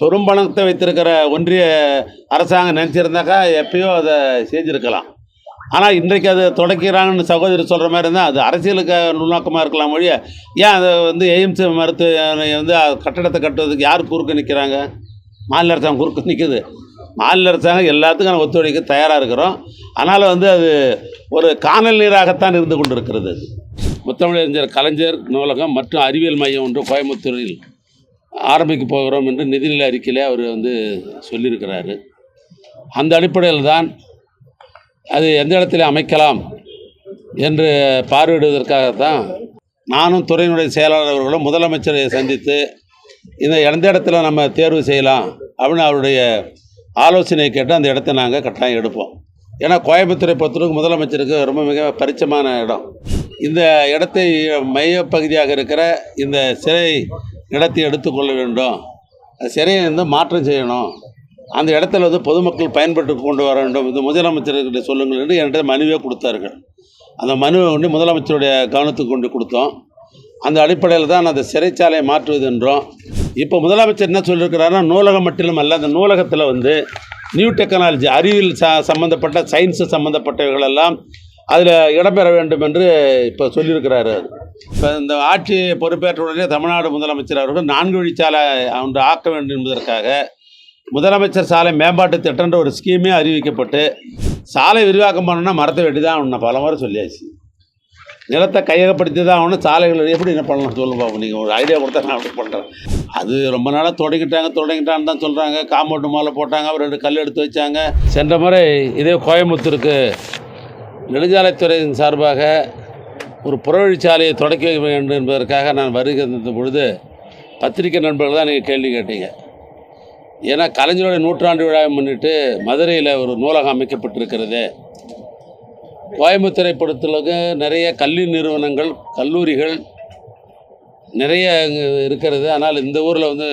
பெரும்பணத்தை வைத்திருக்கிற ஒன்றிய அரசாங்கம் நினச்சிருந்தாக்கா எப்பயோ அதை செஞ்சுருக்கலாம். ஆனால் இன்றைக்கு அதை தொடக்கிறாங்கன்னு சகோதரி சொல்கிற மாதிரி இருந்தால் அது அரசியலுக்கு நுண்ணோக்கமாக இருக்கலாம் மொழிய ஏன் அதை வந்து எய்ம்ஸ் மருத்துவமனை வந்து கட்டடத்தை கட்டுவதுக்கு யார் குறுக்க நிற்கிறாங்க மாநில அரசாங்கம் குறுக்கு நிற்குது மாநில அரசாங்கம் எல்லாத்துக்கும் நான் ஒத்துழைக்க தயாராக இருக்கிறோம். அதனால் வந்து அது ஒரு காணல் நீராகத்தான் இருந்து கொண்டு இருக்கிறது அது. முத்தமிழறிஞர் கலைஞர் நூலகம் மற்றும் அறிவியல் மையம் ஒன்று கோயம்புத்தூரில். ஆரம்பிக்க போகிறோம் என்று நிதிநிலை அறிக்கையிலே அவர் வந்து சொல்லியிருக்கிறாரு. அந்த அடிப்படையில் தான் அது எந்த இடத்துல அமைக்கலாம் என்று பார்வையிடுவதற்காகத்தான் நானும் துறையினுடைய செயலாளர் அவர்களும் முதலமைச்சரை சந்தித்து இந்த எந்த இடத்துல நம்ம தேர்வு செய்யலாம் அப்படின்னு அவருடைய ஆலோசனை கேட்டு அந்த இடத்த நாங்கள் கட்டாயம் எடுப்போம். ஏன்னா கோயம்புத்தூரை பொறுத்தவரைக்கும் முதலமைச்சருக்கு ரொம்ப மிக பரிச்சயமான இடம். இந்த இடத்தை மையப்பகுதியாக இருக்கிற இந்த சிறை இடத்தை எடுத்துக்கொள்ள வேண்டும் அந்த சிறையை வந்து மாற்றம் செய்யணும். அந்த இடத்துல வந்து பொதுமக்கள் பயன்பட்டு கொண்டு வர வேண்டும் இது முதலமைச்சர்கிட்ட சொல்லுங்கள் என்று என்கிட்ட மனுவே கொடுத்தார்கள். அந்த மனுவை கொண்டு முதலமைச்சருடைய கவனத்துக்கு கொண்டு கொடுத்தோம். அந்த அடிப்படையில் தான் அந்த சிறைச்சாலையை மாற்றுவது என்றோம். இப்போ முதலமைச்சர் என்ன சொல்லியிருக்கிறாருன்னா நூலகம் மட்டும் அல்ல அந்த நூலகத்தில் வந்து நியூ டெக்னாலஜி அறிவியல் ச சம்மந்தப்பட்ட சயின்ஸு சம்மந்தப்பட்டவைகள் எல்லாம் அதில் இடம்பெற வேண்டும் என்று இப்போ சொல்லியிருக்கிறாரு இப்போ இந்த ஆட்சி பொறுப்பேற்ற உடனே தமிழ்நாடு முதலமைச்சர் அவர்கள் நான்கு வழிச்சாலை ஒன்று ஆக்க வேண்டும் என்பதற்காக முதலமைச்சர் சாலை மேம்பாட்டு திட்டம்ன்ற ஒரு ஸ்கீமே அறிவிக்கப்பட்டு சாலை விரிவாக்கம் பண்ணணும்னா மரத்தை வெட்டி தான் ஒன்று பல முறை சொல்லியாச்சு. நிலத்தை கையகப்படுத்தி தான் ஆகணும். சாலைகள் எப்படி என்ன பண்ணலாம் சொல்லுங்க பாப்போம் நீங்கள் ஒரு ஐடியா கொடுத்தா நான் அப்படி பண்ணுறேன் அது ரொம்ப நாளாக தொடங்கிட்டாங்க தொடங்கிட்டான்னு தான் சொல்கிறாங்க காம்பவுண்டு மாலை போட்டாங்க அவர் ரெண்டு கல் எடுத்து வச்சாங்க. சென்ற முறை இதே கோயம்புத்தூருக்கு நெடுஞ்சாலைத்துறையின் சார்பாக ஒரு புறவழிச்சாலையை தொடக்கி வைக்க வேண்டும் என்பதற்காக நான் வருகின்ற பொழுது பத்திரிகை நண்பர்கள் தான் நீங்கள் கேள்வி கேட்டீங்க. ஏன்னா கலைஞருடைய நூற்றாண்டு விழாவை முன்னிட்டு மதுரையில் ஒரு நூலகம் அமைக்கப்பட்டிருக்கிறது. கோயம்புத்தூரை பொறுத்தளவுக்கு நிறைய கல்வி நிறுவனங்கள் கல்லூரிகள் நிறைய இருக்கிறது. ஆனால் இந்த ஊரில் வந்து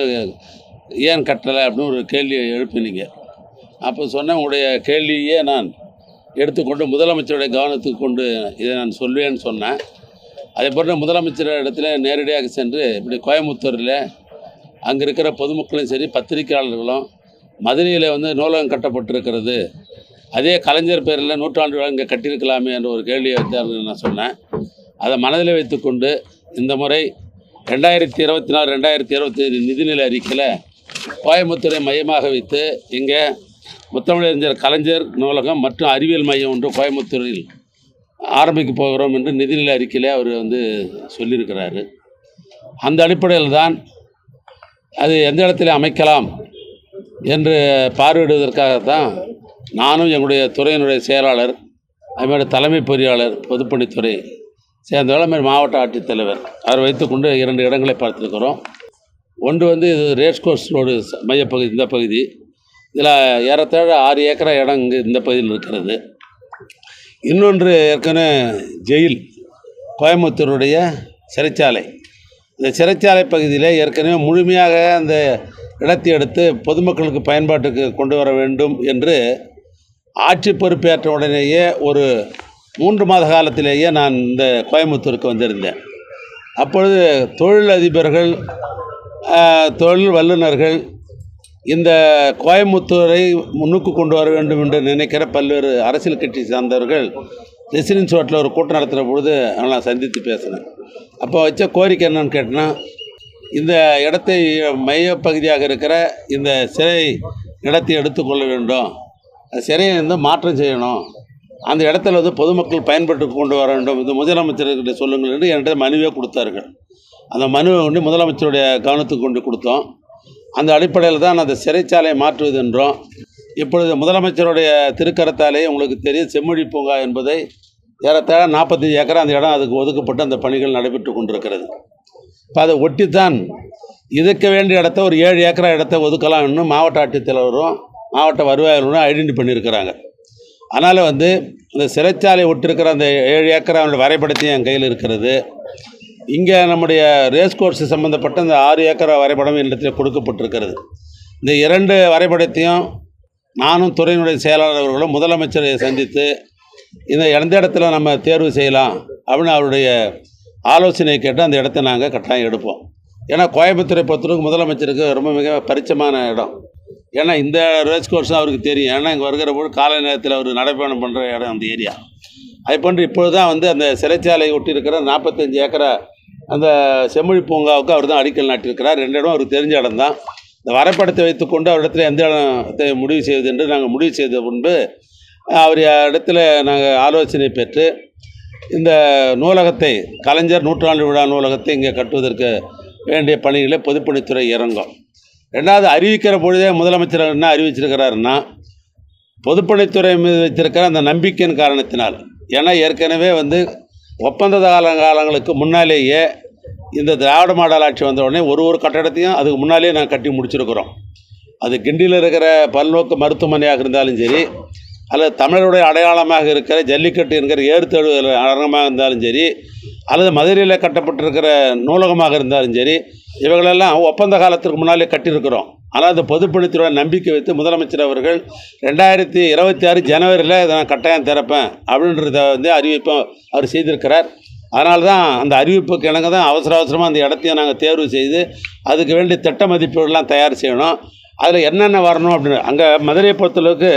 ஏன் கட்டலை அப்படின்னு ஒரு கேள்வியை எழுப்பினீங்க. அப்போ சொன்ன உங்களுடைய கேள்வியே நான் எடுத்துக்கொண்டு முதலமைச்சருடைய கவனத்துக்கு கொண்டு இதை நான் சொல்வேன்னு சொன்னேன். அதே போன்ற முதலமைச்சர் இடத்துல நேரடியாக சென்று இப்படி கோயம்புத்தூரில் அங்கே இருக்கிற பொதுமக்களும் சரி பத்திரிகையாளர்களும் மதுரையில் வந்து நூலகம் கட்டப்பட்டிருக்கிறது. அதே கலைஞர் பேரில் நூற்றாண்டு விழா இங்கே கட்டியிருக்கலாமே என்ற ஒரு கேள்வியை வந்து நான் சொன்னேன். அதை மனதில் வைத்துக்கொண்டு இந்த முறை ரெண்டாயிரத்தி இருபத்தி நாலு ரெண்டாயிரத்தி இருபத்தி நிதிநிலை அறிக்கையில் கோயம்புத்தூரை மையமாக வைத்து இங்கே முத்தமிழறிஞர் கலைஞர் நூலகம் மற்றும் அறிவியல் மையம் ஒன்று கோயம்புத்தூரில் ஆரம்பிக்க போகிறோம் என்று நிதிநிலை அறிக்கையிலே அவர் வந்து சொல்லியிருக்கிறாரு. அந்த அடிப்படையில் தான் அது எந்த இடத்துல அமைக்கலாம் என்று பார்வையிடுவதற்காக தான் நானும் எங்களுடைய துறையினுடைய செயலாளர் அதுமாதிரி தலைமை பொறியாளர் பொதுப்பணித்துறை சேர்ந்தவர்கள் அதுமாதிரி மாவட்ட ஆட்சித்தலைவர். அவர் வைத்துக்கொண்டு இரண்டு இடங்களை பார்த்துருக்கிறோம். ஒன்று வந்து இது ரேஸ் கோர்ஸ் ரோடு மையப்பகுதி இந்த பகுதி. இதில் ஏறத்தாழ ஆறு ஏக்கரா இடம் இங்கே இந்த பகுதியில் இருக்கிறது. இன்னொன்று ஏற்கனவே ஜெயில் கோயம்புத்தூருடைய சிறைச்சாலை. இந்த சிறைச்சாலை பகுதியில் ஏற்கனவே முழுமையாக அந்த இடத்தை எடுத்து பொதுமக்களுக்கு பயன்பாட்டுக்கு கொண்டு வர வேண்டும் என்று ஆட்சி பொறுப்பேற்ற உடனேயே ஒரு மூன்று மாத காலத்திலேயே நான் இந்த கோயம்புத்தூருக்கு வந்திருந்தேன். அப்பொழுது தொழில் அதிபர்கள் தொழில் வல்லுநர்கள் இந்த கோயம்புத்தூரை முன்னுக்கு கொண்டு வர வேண்டும் என்று நினைக்கிற பல்வேறு அரசியல் கட்சி சார்ந்தவர்கள் ரெசிடென்ஸ் ஹோட்டலில் ஒரு கூட்டம் நடத்துகிற பொழுது நான் சந்தித்து பேசினேன். அப்போ வச்ச கோரிக்கை என்னன்னு கேட்டேன்னா இந்த இடத்தை மையப்பகுதியாக இருக்கிற இந்த சிறை இடத்தை எடுத்துக்கொள்ள வேண்டும். அந்த சிறையை வந்து மாற்றம் செய்யணும். அந்த இடத்துல வந்து பொதுமக்கள் பயன்பட்டு கொண்டு வர வேண்டும். இது முதலமைச்சர்கிட்ட சொல்லுங்கள் என்று என்கிட்ட மனுவே கொடுத்தார்கள். அந்த மனுவை கொண்டு முதலமைச்சருடைய கவனத்துக்கு கொண்டு கொடுத்தோம். அந்த அடிப்படையில் தான் அந்த சிறைச்சாலையை மாற்றுவது என்றோம் இப்பொழுது முதலமைச்சருடைய திருக்கரத்தாலே உங்களுக்கு தெரியும் செம்மொழி பூங்கா என்பதை ஏறத்தாழ நாற்பத்தஞ்சு ஏக்கரா அந்த இடம் அதுக்கு ஒதுக்கப்பட்டு அந்த பணிகள் நடைபெற்று கொண்டிருக்கிறது. இப்போ அதை ஒட்டித்தான் இதுக்க வேண்டிய இடத்த ஒரு ஏழு ஏக்கரா இடத்த ஒதுக்கலாம்னு மாவட்ட ஆட்சித்தலைவரும் மாவட்ட வருவாய் ஐடென்டி பண்ணியிருக்கிறாங்க. அதனால் வந்து இந்த சிறைச்சாலை ஒட்டிருக்கிற அந்த ஏழு ஏக்கராவோட வரைபடத்தையும் என் கையில் இருக்கிறது. இங்கே நம்முடைய ரேஸ் கோர்ஸ் சம்மந்தப்பட்ட இந்த ஆறு ஏக்கர் வரைபடம் என்னிடத்தில் கொடுக்கப்பட்டிருக்கிறது. இந்த இரண்டு வரைபடத்தையும் நானும் துறையினுடைய செயலாளர் அவர்களும் முதலமைச்சரை சந்தித்து இந்த எந்த இடத்துல நம்ம தேர்வு செய்யலாம் அப்படின்னு அவருடைய ஆலோசனை கேட்டு அந்த இடத்த நாங்கள் கட்டாயம் எடுப்போம். ஏன்னா கோயம்புத்தூரை பொறுத்தவரைக்கும் முதலமைச்சருக்கு ரொம்ப மிக பரிச்சயமான இடம். ஏன்னா இந்த ரேஸ் கோர்ஸ் அவருக்கு தெரியும். ஏன்னா இங்கே வருகிற போது காலை நேரத்தில் அவர் நடைப்பயணம் பண்ணுற இடம் அந்த ஏரியா. அது போன்று இப்பொழுது தான் வந்து அந்த சிறைச்சாலை ஒட்டி இருக்கிற நாற்பத்தஞ்சு ஏக்கரை அந்த செம்மொழி பூங்காவுக்கு அவர் தான் அடிக்கல் நாட்டியிருக்கிறார். ரெண்டு இடம் அவருக்கு தெரிஞ்ச இடம் தான் இந்த வரைபடத்தை வைத்துக்கொண்டு அவரிடத்தில் எந்த இடத்தை முடிவு செய்வது என்று நாங்கள் முடிவு செய்த முன்பு அவர் இடத்துல நாங்கள் ஆலோசனை பெற்று இந்த நூலகத்தை கலைஞர் நூற்றாண்டு விழா நூலகத்தை இங்கே கட்டுவதற்கு வேண்டிய பணிகளை பொதுப்பணித்துறை இறங்கும். ரெண்டாவது அறிவிக்கிற பொழுதே முதலமைச்சர் என்ன அறிவிச்சிருக்கிறாருன்னா பொதுப்பணித்துறை மீது வைத்திருக்கிற அந்த நம்பிக்கையின் காரணத்தினால். ஏன்னா ஏற்கனவே வந்து ஒப்பந்த கால காலங்களுக்கு முன்னாலேயே இந்த திராவிட மாடல் ஆட்சி வந்த உடனே ஒரு ஒரு கட்டடத்தையும் அதுக்கு முன்னாலேயே நாங்கள் கட்டி முடிச்சிருக்கிறோம். அது கிண்டியில் இருக்கிற பல்நோக்கு மருத்துவமனையாக இருந்தாலும் சரி அல்லது தமிழருடைய அடையாளமாக இருக்கிற ஜல்லிக்கட்டு என்கிற ஏறுதழு அரங்கமாக இருந்தாலும் சரி அல்லது மதுரையில் கட்டப்பட்டிருக்கிற நூலகமாக இருந்தாலும் சரி இவைகளெல்லாம் ஒப்பந்த காலத்திற்கு முன்னாலே கட்டியிருக்கிறோம். ஆனால் அந்த பொதுப்பணித்துறை நம்பிக்கை வைத்து முதலமைச்சர் அவர்கள் ரெண்டாயிரத்தி இருபத்தி ஆறு ஜனவரியில் இதை நான் கட்டாயம் திறப்பேன் அப்படின்றத வந்து அறிவிப்பை அவர் செய்திருக்கிறார். அதனால தான் அந்த அறிவிப்புக்கு இணங்க தான் அவசர அவசரமாக அந்த இடத்தையும் நாங்கள் தேர்வு செய்து அதுக்கு வேண்டிய திட்ட மதிப்பீடுலாம் தயார் செய்யணும். அதில் என்னென்ன வரணும் அப்படின்னு அங்கே மதுரையை பொறுத்தளவுக்கு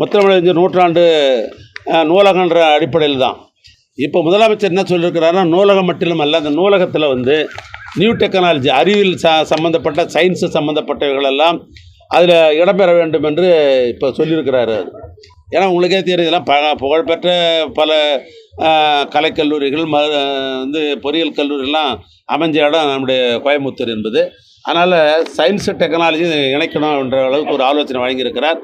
முத்தமிழஞ்சு நூற்றாண்டு நூலகன்ற அடிப்படையில் தான் இப்போ முதலமைச்சர் என்ன சொல்லியிருக்கிறாருன்னா நூலகம் மட்டும் அல்ல அந்த நூலகத்தில் வந்து நியூ டெக்னாலஜி அறிவியல் ச சம்மந்தப்பட்ட சயின்ஸு சம்மந்தப்பட்டவர்களெல்லாம் அதில் இடம்பெற வேண்டும் என்று இப்போ சொல்லியிருக்கிறாரு அது. ஏன்னா உங்களுக்கே தெரியுதுலாம் ப புகழ்பெற்ற பல கலைக்கல்லூரிகள் ம வந்து பொறியியல் கல்லூரிலாம் அமைஞ்ச இடம் நம்முடைய கோயம்புத்தூர் என்பது அதனால் சயின்ஸு டெக்னாலஜி இணைக்கணும் என்ற அளவுக்கு ஒரு ஆலோசனை வழங்கியிருக்கிறார்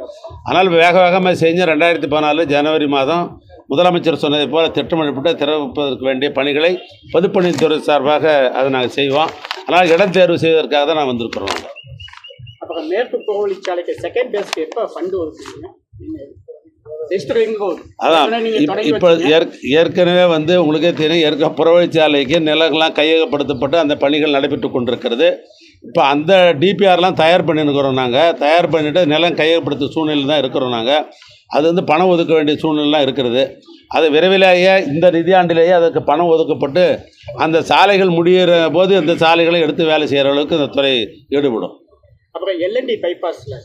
ஆனால் வேக வேகமாக செஞ்சு ரெண்டாயிரத்தி பதினாலு ஜனவரி மாதம் முதலமைச்சர் சொன்னதை போல திட்டமிடப்பட்டு திறப்பதற்கு வேண்டிய பணிகளை பொதுப்பணித்துறை சார்பாக அதை நாங்கள் செய்வோம். ஆனால் இடம் தேர்வு செய்வதற்காக தான் நான் வந்திருக்கிறோம் அப்புறம் மேற்கு புறவழிச்சாலைக்கு செகண்ட் பேஸ்க்கு எப்போ ஃபண்டு ஒதுக்குறீங்க? அதான். இப்போ ஏற்கனவே வந்து உங்களுக்கே தெரியும் ஏற்க புறவழிச்சாலைக்கு நிலங்கள்லாம் கையகப்படுத்தப்பட்டு அந்த பணிகள் நடைபெற்று கொண்டிருக்கிறது. இப்போ அந்த டிபிஆர்லாம் தயார் பண்ணியிருக்கிறோம் நாங்கள் தயார் பண்ணிவிட்டு நிலம் கையகப்படுத்த சூழ்நிலை தான் இருக்கிறோம் நாங்கள் அது வந்து பணம் ஒதுக்க வேண்டிய சூழ்நிலைலாம் இருக்கிறது. அது விரைவிலேயே இந்த நிதியாண்டிலேயே அதுக்கு பணம் ஒதுக்கப்பட்டு அந்த சாலைகள் முடிகிற போது இந்த சாலைகளை எடுத்து வேலை செய்கிற அளவுக்கு இந்த துறை ஈடுபடும். அப்புறம் எல்என்டி பைபாஸில்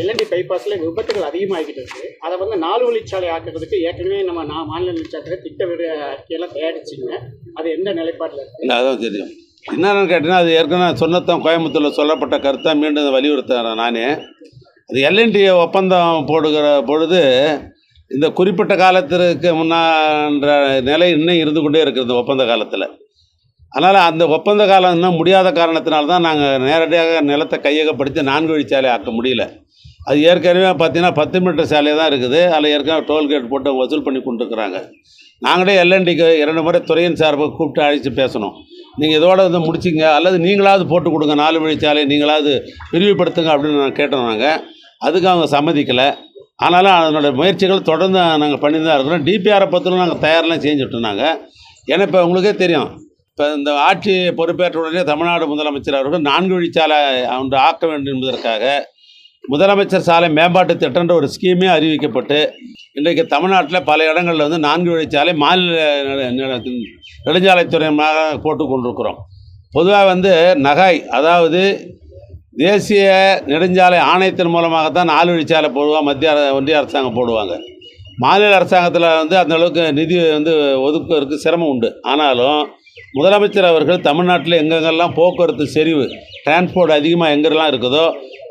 எல்என்டி பைபாஸில் விபத்துகள் அதிகமாகிக்கிட்டு இருக்கு. அதை வந்து நாலு வழிச்சாலை ஆக்குறதுக்கு ஏற்கனவே நம்ம நான் மாநில நிர்வாகத்தில் திட்ட விட அறிக்கையெல்லாம் தயாரிச்சிங்க. அது எந்த நிலைப்பாட்டில் இல்லை அதான் தெரியும். என்னென்னு கேட்டிங்கன்னா அது ஏற்கனவே சொன்னதான் கோயம்புத்தூரில் சொல்லப்பட்ட கருத்தை மீண்டும் வலியுறுத்துறேன் நானே. அது எல்என்டி ஒப்பந்தம் போடுகிற பொழுது இந்த குறிப்பிட்ட காலத்திற்கு முன்னான்ற நிலை இன்னும் இருந்து கொண்டே இருக்கிறது ஒப்பந்த காலத்தில். அதனால் அந்த ஒப்பந்த காலம் இன்னும் முடியாத காரணத்தினால தான் நாங்கள் நேரடியாக நிலத்தை கையகப்படுத்தி நான்கு வழி சாலை ஆக்க முடியல. அது ஏற்கனவே பார்த்தீங்கன்னா பத்து மீட்டர் சாலை தான் இருக்குது. அதில் ஏற்கனவே டோல்கேட் போட்டு வசூல் பண்ணி கொண்டுருக்குறாங்க. நாங்களே எல்என்டிக்கு இரண்டு முறை துறையின் சார்பாக கூப்பிட்டு அழைச்சி பேசணும். நீங்கள் இதோட வந்து முடிச்சிங்க அல்லது நீங்களாவது போட்டு கொடுங்க. நாலு வழி சாலை நீங்களாவது விரிவுபடுத்துங்க அப்படின்னு நான் கேட்டோம் நாங்கள் அதுக்கு அவங்க சம்மதிக்கலை. ஆனாலும் அதனுடைய முயற்சிகள் தொடர்ந்து நாங்கள் பண்ணி தான் இருக்கிறோம் டிபிஆரை பற்றிலும் நாங்கள் தயாரெலாம் செஞ்சுட்டோம் நாங்கள் ஏன்னா இப்போ உங்களுக்கே தெரியும். இப்போ இந்த ஆட்சி பொறுப்பேற்ற உடனே தமிழ்நாடு முதலமைச்சர் அவர்கள் நான்கு வழிச்சாலை ஒன்று ஆக்க வேண்டும் என்பதற்காக முதலமைச்சர் சாலை மேம்பாட்டு திட்டம்ன்ற ஒரு ஸ்கீமே அறிவிக்கப்பட்டு இன்றைக்கு தமிழ்நாட்டில் பல இடங்களில் வந்து நான்கு வழிச்சாலை மாநில நெ- போட்டு கொண்டிருக்கிறோம் பொதுவாக வந்து நகாய் அதாவது தேசிய நெடுஞ்சாலை ஆணையத்தின் மூலமாக தான் நாலு வழிச்சாலை போடுவாங்க மத்திய ஒன்றிய அரசாங்கம் போடுவாங்க. மாநில அரசாங்கத்தில் வந்து அந்த அளவுக்கு நிதி வந்து ஒதுக்குவதற்கு சிரமம் உண்டு. ஆனாலும் முதலமைச்சர் அவர்கள் தமிழ்நாட்டில் எங்கெங்கெல்லாம் போக்குவரத்து செறிவு டிரான்ஸ்போர்ட் அதிகமாக எங்கெல்லாம் இருக்குதோ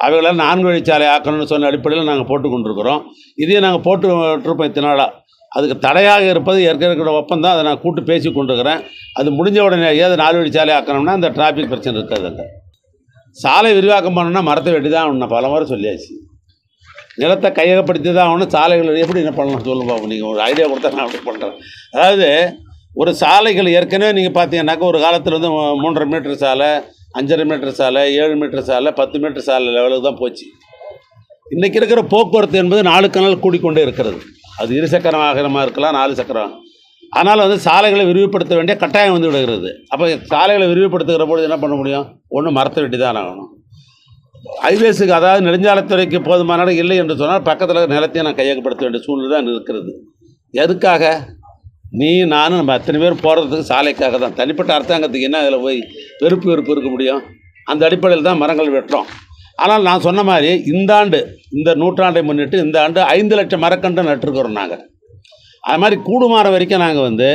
அவைகளெல்லாம் நான்கு வழிச்சாலை ஆக்கணும்னு சொன்ன அடிப்படையில் நாங்கள் போட்டு கொண்டிருக்கிறோம். இதையும் நாங்கள் போட்டு இருப்போம் அதுக்கு தடையாக இருப்பது ஏற்கனவே இருக்கிற ஒப்பந்தம் அதை நான் கூட்டு பேசி கொண்டிருக்கிறேன். அது முடிஞ்ச உடனே ஏதாவது நாலு வழிச்சாலை ஆக்கணும்னா அந்த டிராஃபிக் பிரச்சனை இருக்காது அங்கே. சாலை விரிவாக்கம் பண்ணணும்னா மரத்தை வெட்டி தான் ஆகணும். பல முறை சொல்லியாச்சு. நிலத்தை கையகப்படுத்தி தான் ஆகணும். சாலைகள் எப்படி என்ன பண்ணலாம் சொல்லுங்க பாப்போம். நீங்கள் ஒரு ஐடியா கொடுத்தா நான் அப்படி பண்ணுறேன் அதாவது ஒரு சாலைகள் ஏற்கனவே நீங்கள் பார்த்தீங்கன்னாக்கா ஒரு காலத்தில் வந்து மூன்றரை மீட்டர் சாலை அஞ்சரை மீட்டர் சாலை ஏழு மீட்டர் சாலை பத்து மீட்டர் சாலை லெவலுக்கு தான் போச்சு. இன்றைக்கி இருக்கிற போக்குவரத்து என்பது நாளுக்கு நாள் கூடிக்கொண்டே இருக்கிறது. அது இரு சக்கர வாகனமாக இருக்கலாம் நாலு சக்கரம். ஆனால் வந்து சாலைகளை விரிவுபடுத்த வேண்டிய கட்டாயம் வந்து விடுகிறது. அப்போ சாலைகளை விரிவுபடுத்துகிற பொழுது என்ன பண்ண முடியும்? ஒன்று மரத்தை வெட்டி தான் ஆகணும். ஹைவேஸுக்கு அதாவது நெடுஞ்சாலைத்துறைக்கு போதுமான இடம் இல்லை என்று சொன்னால் பக்கத்தில் நிலத்தையும் நான் கையகப்படுத்த வேண்டிய சூழ்நிலை தான் இருக்கிறது. எதுக்காக? நீ நானும் நம்ம அத்தனை பேர் போகிறதுக்கு சாலைக்காக தான். தனிப்பட்ட அரசாங்கத்துக்கு என்ன அதில் போய் வெறுப்பு வெறுப்பு இருக்க முடியும்? அந்த அடிப்படையில் தான் மரங்கள் வெட்டுறோம். ஆனால் நான் சொன்ன மாதிரி இந்த ஆண்டு இந்த நூற்றாண்டை முன்னிட்டு இந்த ஆண்டு ஐந்து லட்சம் மரக்கன்று நட்டுருக்குறோம் நாங்கள் அது மாதிரி கூடுமாற வரைக்கும் நாங்கள் வந்து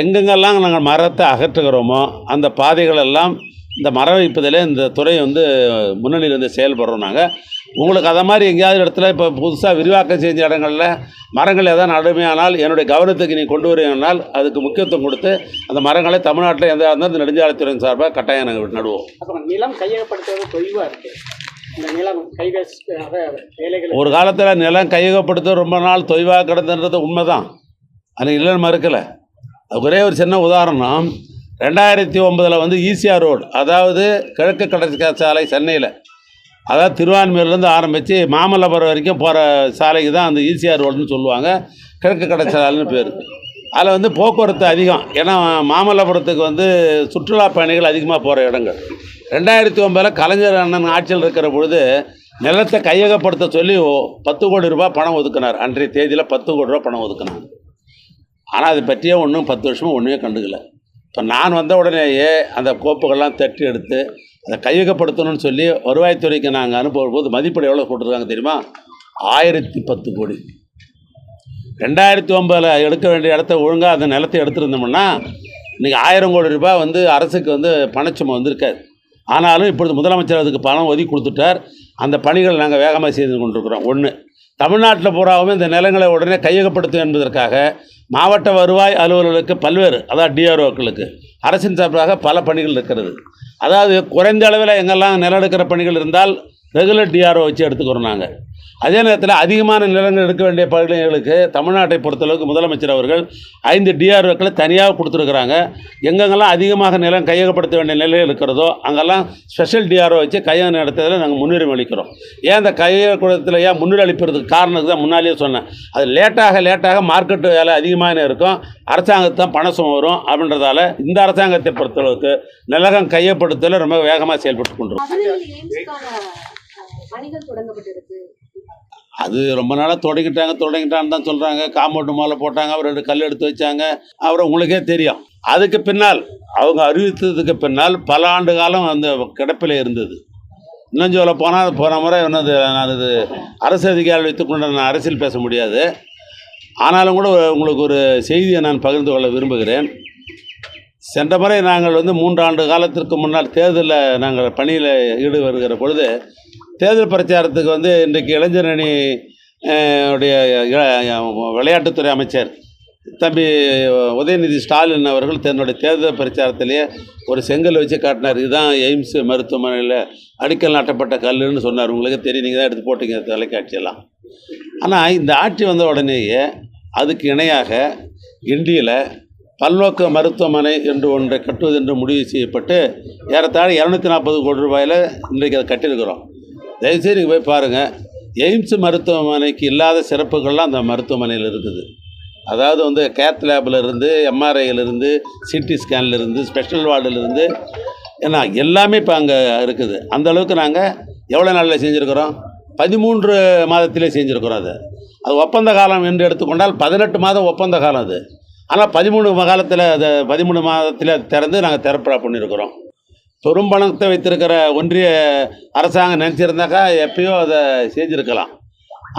எங்கெங்கெல்லாம் நாங்கள் மரத்தை அகற்றுகிறோமோ அந்த பாதைகள் எல்லாம் இந்த மரம் வைப்பதில் இந்த துறை வந்து முன்னணியில் இருந்து செயல்படுறோம் நாங்கள் உங்களுக்கு அதை மாதிரி எங்கேயாவது இடத்துல இப்போ புதுசாக விரிவாக்கம் செஞ்ச இடங்களில் மரங்கள் எதாவது நடுமையானால் என்னுடைய கவனத்துக்கு நீ கொண்டு வருவீங்கன்னால் அதுக்கு முக்கியத்துவம் கொடுத்து அந்த மரங்களை தமிழ்நாட்டில் எந்த இருந்தாலும் நெடுஞ்சாலைத்துறையின் சார்பாக கட்டாயம் நாங்கள் நடுவோம். நிலம் கையகப்படுத்துவது தொய்வாக இருக்கு. இந்த நிலம் கைவேஸ் அதாவது வேலைகள் ஒரு காலத்தில் நிலம் கையகப்படுத்த ரொம்ப நாள் தொய்வாக கிடந்தது உண்மைதான். அது இல்லைன்னு மறுக்கலை. அது ஒரே ஒரு சின்ன உதாரணம். ரெண்டாயிரத்தி ஒன்பதில் வந்து ஈசிஆர் ரோடு அதாவது கிழக்கு கடற்கரை சாலை சென்னையில். அதாவது திருவான்மையூர்லேருந்து ஆரம்பித்து மாமல்லபுரம் வரைக்கும் போகிற சாலைக்கு தான் அந்த ஈசிஆர் ரோடுன்னு சொல்லுவாங்க. கிழக்கு கடற்சாலைன்னு பேர். அதில் வந்து போக்குவரத்து அதிகம். ஏன்னா மாமல்லபுரத்துக்கு வந்து சுற்றுலா பயணிகள் அதிகமாக போகிற இடங்கள். ரெண்டாயிரத்தி ஒன்பதில் கலைஞர் அண்ணன் ஆட்சியில் இருக்கிற பொழுது நிலத்தை கையகப்படுத்த சொல்லி பத்து கோடி ரூபாய் பணம் ஒதுக்குனார். அன்றைய தேதியில் பத்து கோடி ரூபா பணம் ஒதுக்குனாங்க. ஆனால் அதை பற்றியே ஒன்றும் பத்து வருஷமும் ஒன்றுமே கண்டுக்கல. இப்போ நான் வந்த உடனேயே அந்த கோப்புகள்லாம் தட்டி எடுத்து அதை கையகப்படுத்தணும்னு சொல்லி வருவாய்த்துறைக்கு நாங்கள் அனுப்புகிற போது மதிப்பீடு எவ்வளோ போட்டிருக்காங்க தெரியுமா? ஆயிரத்தி பத்து கோடி. ரெண்டாயிரத்தி ஒம்பதில் எடுக்க வேண்டிய இடத்த ஒழுங்காக அந்த நிலத்தை எடுத்துருந்தோம்னா இன்றைக்கி ஆயிரம் கோடி ரூபாய் வந்து அரசுக்கு வந்து பணச்சுமை வந்திருக்காது. ஆனாலும் இப்பொழுது முதலமைச்சர் அதுக்கு பணம் ஒதுக்கி கொடுத்துட்டார். அந்த பணிகள் நாங்கள் வேகமாக செய்து கொண்டிருக்கிறோம். ஒன்று தமிழ்நாட்டில் பூராவும் இந்த நிலங்களை உடனே கையகப்படுத்தும் என்பதற்காக மாவட்ட வருவாய் அலுவலர்களுக்கு பல்வேறு அதாவது டிஆர்ஓக்களுக்கு அரசின் சார்பாக பல பணிகள் இருக்கிறது. அதாவது குறைந்த அளவில் எங்கெல்லாம் நிலம் எடுக்கிற பணிகள் இருந்தால் ரெகுலர் டிஆர்ஓ வச்சு எடுத்துக்கிறோம் நாங்கள் அதே நேரத்தில் அதிகமான நிலங்கள் எடுக்க வேண்டிய பகுதிகளுக்கு தமிழ்நாட்டை பொறுத்தளவுக்கு முதலமைச்சர் அவர்கள் ஐந்து டிஆர்ஓக்களை தனியாக கொடுத்துருக்குறாங்க. எங்கெங்கெல்லாம் அதிகமாக நிலம் கையகப்படுத்த வேண்டிய நிலையில் இருக்கிறதோ அங்கெல்லாம் ஸ்பெஷல் டிஆர்ஓ வச்சு கையக நடத்துறதுல நாங்கள் முன்னுரிமை அளிக்கிறோம். ஏன் அந்த கையகப்படுத்தல ஏன் முன்னுரிமை அளிப்பதுக்கு காரணத்துக்கு தான் முன்னாலேயே சொன்னேன். அது லேட்டாக லேட்டாக மார்க்கெட்டு வேலை அதிகமாக இருக்கும். அரசாங்கத்து தான் பண சுமம் வரும் அப்படின்றதால இந்த அரசாங்கத்தை பொறுத்தளவுக்கு நிலகம் கையப்படுத்தல ரொம்ப வேகமாக செயல்பட்டு கொண்டிருக்கும். பணிகள் தொடங்கப்பட்டிருக்கு. அது ரொம்ப நாளாக தொடங்கிட்டாங்க தொடங்கிட்டான்னு தான் சொல்கிறாங்க காம்பவுண்டு மாலை போட்டாங்க அவர் ரெண்டு கல் எடுத்து வச்சாங்க. அவரை உங்களுக்கே தெரியும். அதுக்கு பின்னால் அவங்க அறிவித்ததுக்கு பின்னால் பல ஆண்டு காலம் அந்த கிடப்பில் இருந்தது. இன்னும் சொல்ல போனால் போன முறை என்னது நான் இது அரசு அதிகாரிகள் வைத்துக்கொண்டு நான் அரசியல் பேச முடியாது. ஆனாலும் கூட உங்களுக்கு ஒரு செய்தியை நான் பகிர்ந்து கொள்ள விரும்புகிறேன். சென்ற முறை நாங்கள் வந்து மூன்று ஆண்டு காலத்திற்கு முன்னால் தேர்தலில் நாங்கள் பணியில் ஈடு வருகிற பொழுது தேர்தல் பிரச்சாரத்துக்கு வந்து இன்றைக்கு இளைஞர் அணி உடைய இள- விளையாட்டுத்துறை அமைச்சர் தம்பி உதயநிதி ஸ்டாலின் அவர்கள் தன்னுடைய தேர்தல் பிரச்சாரத்திலேயே ஒரு செங்கல் வச்சு காட்டினார். இதுதான் எய்ம்ஸ் மருத்துவமனையில் அடிக்கல் நாட்டப்பட்ட கல்லுன்னு சொன்னார். உங்களுக்கு தெரியும். நீங்கள் தான் எடுத்து போட்டீங்க தொலைக்காட்சியெல்லாம். ஆனால் இந்த ஆட்சி வந்த உடனேயே அதுக்கு இணையாக கிண்டியில் பல்நோக்க மருத்துவமனை என்று ஒன்றை கட்டுவது என்று முடிவு செய்யப்பட்டு ஏறத்தாழ இரநூத்தி நாற்பது கோடி ரூபாயில் இன்றைக்கு அதை கட்டியிருக்கிறோம். தயவுசெய்து நீங்கள் போய் பாருங்கள் எய்ம்ஸ் மருத்துவமனைக்கு இல்லாத சிறப்புகள்லாம் அந்த மருத்துவமனையில் இருக்குது. அதாவது வந்து கேத் லேபில் எம்ஆர்ஐயிலிருந்து சிடி ஸ்கேன்லேருந்து ஸ்பெஷல் வார்டிலிருந்து ஏன்னா எல்லாமே இப்போ அங்கே இருக்குது. அந்த அளவுக்கு நாங்கள் எவ்வளோ நாளில் செஞ்சுருக்கிறோம்? பதிமூன்று மாதத்திலே செஞ்சுருக்கிறோம் அது. அது ஒப்பந்த காலம் என்று எடுத்துக்கொண்டால் பதினெட்டு மாதம் ஒப்பந்த காலம் அது. ஆனால் பதிமூணு காலத்தில் அதை பதிமூணு மாதத்தில் திறந்து நாங்கள் திறப்பா பண்ணியிருக்கிறோம் பெரும் பணத்தை வைத்திருக்கிற ஒன்றிய அரசாங்கம் நினச்சிருந்தாக்கா எப்பயோ அதை செஞ்சுருக்கலாம்.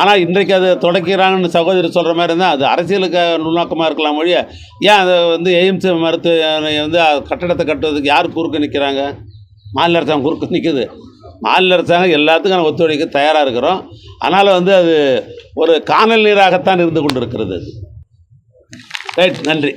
ஆனால் இன்றைக்கு அதை தொடக்கிறாங்கன்னு சகோதரி சொல்கிற மாதிரி இருந்தால் அது அரசியலுக்கு நுண்ணோக்கமாக இருக்கலாம் ஒழிய ஏன் அதை வந்து எய்ம்ஸ் மருத்துவ வந்து கட்டடத்தை கட்டுவதுக்கு யார் குறுக்கு நிற்கிறாங்க மாநில அரசாங்கம் குறுக்கு நிற்குது மாநில அரசாங்கம் எல்லாத்துக்கும் ஒத்துழைக்க தயாராக இருக்கிறோம். அதனால் வந்து அது ஒரு காணல் நீராகத்தான் இருந்து கொண்டு இருக்கிறது அது. ரைட் நன்றி.